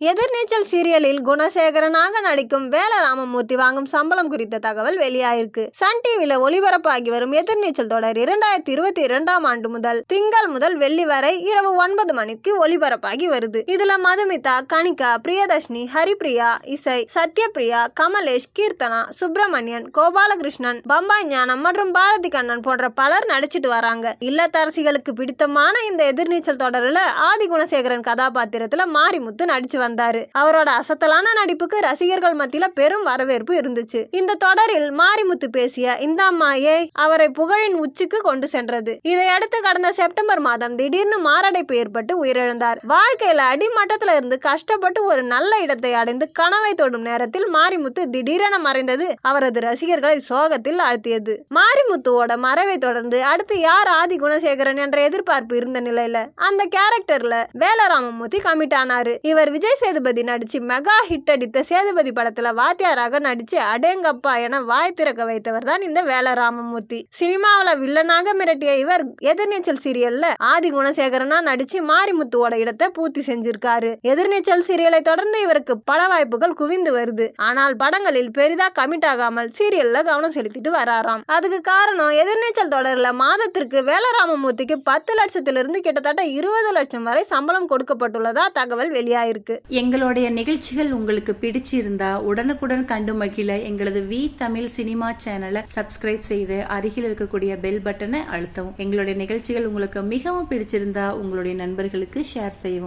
எதிர்நீச்சல் சீரியலில் குணசேகரனாக நடிக்கும் வேல ராமமூர்த்தி வாங்கும் சம்பளம் குறித்த தகவல் வெளியாயிருக்கு. சன் டிவியில ஒளிபரப்பாகி வரும் எதிர்நீச்சல் தொடர் இரண்டாயிரத்தி இருபத்தி இரண்டாம் ஆண்டு முதல் திங்கள் முதல் வெள்ளி வரை இரவு ஒன்பது மணிக்கு ஒளிபரப்பாகி வருது. இதுல மதுமிதா கனிகா பிரியதர்ஷினி ஹரிபிரியா இசை சத்யபிரியா கமலேஷ் கீர்த்தனா சுப்பிரமணியன் கோபாலகிருஷ்ணன் பம்பாய் ஞானம் மற்றும் பாரதி கண்ணன் போன்ற பலர் நடிச்சிட்டு வராங்க. இல்லத்தரசிகளுக்கு பிடித்தமான இந்த எதிர்நீச்சல் தொடரில் ஆதி குணசேகரன் கதாபாத்திரத்துல மாரிமுத்து நடிச்சு வந்தாரு. அவரோட அசத்தலான நடிப்புக்கு ரசிகர்கள் மத்தியில பெரும் வரவேற்பு இருந்துச்சு. இந்த தொடரில் மாரிமுத்து பேசிய இந்த அம்மாயே அவரை புகழின் உச்சிக்கு கொண்டு சென்றது. இதையடுத்து கடந்த செப்டம்பர் மாதம் திடீர்னு மாரடைப்பு ஏற்பட்டு உயிரிழந்தார். வாழ்க்கையில அடிமட்டத்துல இருந்து கஷ்டப்பட்டு ஒரு நல்ல இடத்தை அடைந்து கனவை தொடும் நேரத்தில் மாரிமுத்து திடீரென மறைந்தது அவரது ரசிகர்களை சோகத்தில் ஆழ்த்தியது. மாரிமுத்துவோட மறைவை தொடர்ந்து அடுத்து யார் ஆதி குணசேகரன் என்ற எதிர்பார்ப்பு இருந்த நிலையில அந்த கேரக்டர்ல வேலராமமூர்த்தி கமிட் ஆனாரு. இவர் விஜய் சேதுபதி நடிச்சு மெகா ஹிட் அடித்த சேதுபதி படத்தில் வாத்தியாராக நடித்து அடேங்கப்பா என வாய் திறக்க வைத்தவர் தான் இந்த வேலராமமூர்த்தி. சினிமாவில் வில்லனாக மிரட்டிய இவர் எதிர்நீச்சல் சீரியல்ல ஆதி குணசேகரனா நடித்து மாரிமுத்துவோட இடத்தை பூர்த்தி செஞ்சிருக்காரு. எதிர்நீச்சல் சீரியலை தொடர்ந்து இவருக்கு பட வாய்ப்புகள் குவிந்து வருது. ஆனால் படங்களில் பெரிதாக கமிட் ஆகாமல் சீரியல்ல கவனம் செலுத்திட்டு வராராம். அதுக்கு காரணம் எதிர்நீச்சல் தொடரில் மாதத்திற்கு வேலராமமூர்த்திக்கு பத்து லட்சத்திலிருந்து கிட்டத்தட்ட இருபது லட்சம் வரை சம்பளம் கொடுக்கப்பட்டுள்ளதா தகவல் வெளியாயிருக்கு. எங்களுடைய நிகழ்ச்சிகள் உங்களுக்கு பிடிச்சிருந்தா உடனுக்குடன் கண்டு மகிழ எங்களது வி தமிழ் சினிமா சேனலை சப்ஸ்கிரைப் செய்து அருகில் இருக்கக்கூடிய பெல் பட்டனை அழுத்தவும். எங்களுடைய நிகழ்ச்சிகள் உங்களுக்கு மிகவும் பிடிச்சிருந்தா உங்களுடைய நண்பர்களுக்கு ஷேர் செய்யவும்.